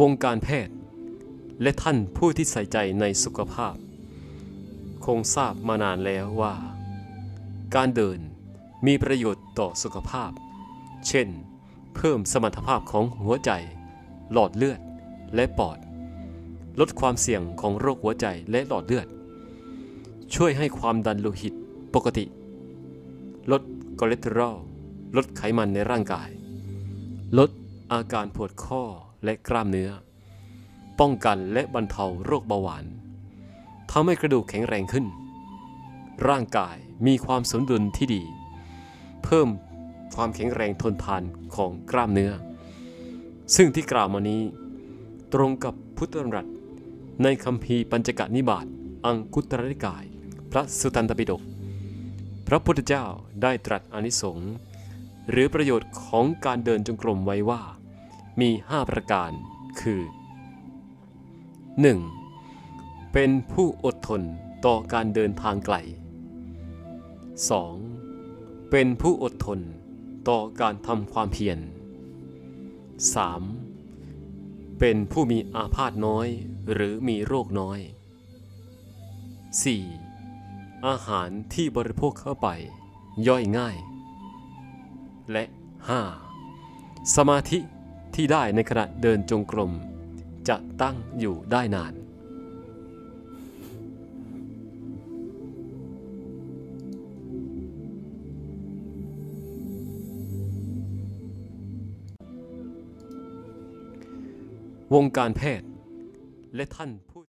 วงการแพทย์ และท่านผู้ที่ใส่ใจในสุขภาพ คงทราบมานานแล้วว่า การเดินมีประโยชน์ต่อสุขภาพ เช่น เพิ่มสมรรถภาพของหัวใจ หลอดเลือดและปอด ลดความเสี่ยงของโรคหัวใจและหลอดเลือด ช่วยให้ความดันโลหิตปกติ ลดคอเลสเตอรอล ลดไขมันในร่างกาย ลดอาการปวดข้อ และกล้ามเนื้อ ป้องกันและบรรเทาโรคเบาหวานทำให้กระดูกแข็งแรงขึ้น ร่างกายมีความสมดุลที่ดี เพิ่มความแข็งแรงทนทานของกล้ามเนื้อ ซึ่งที่กล่าวมานี้ ตรงกับพุทธรัสในคัมภีร์ปัญจกนิบาตอังคุตรนิกาย พระสุตันตปิฎกพระพุทธเจ้าได้ตรัสอนิสงส์หรือประโยชน์ของการเดินจงกรมไว้ว่า มี 5 ประการ คือ 1. เป็นผู้อดทนต่อการเดินทางไกล 2. เป็นผู้อดทนต่อการทำความเพียร 3. เป็นผู้มีอาพาธน้อยหรือมีโรคน้อย 4. อาหารที่บริโภคเข้าไปย่อยง่าย และ 5. สมาธิ ที่ได้ในขณะเดินจงกรม จะตั้งอยู่ได้นาน วงการแพทย์และท่าน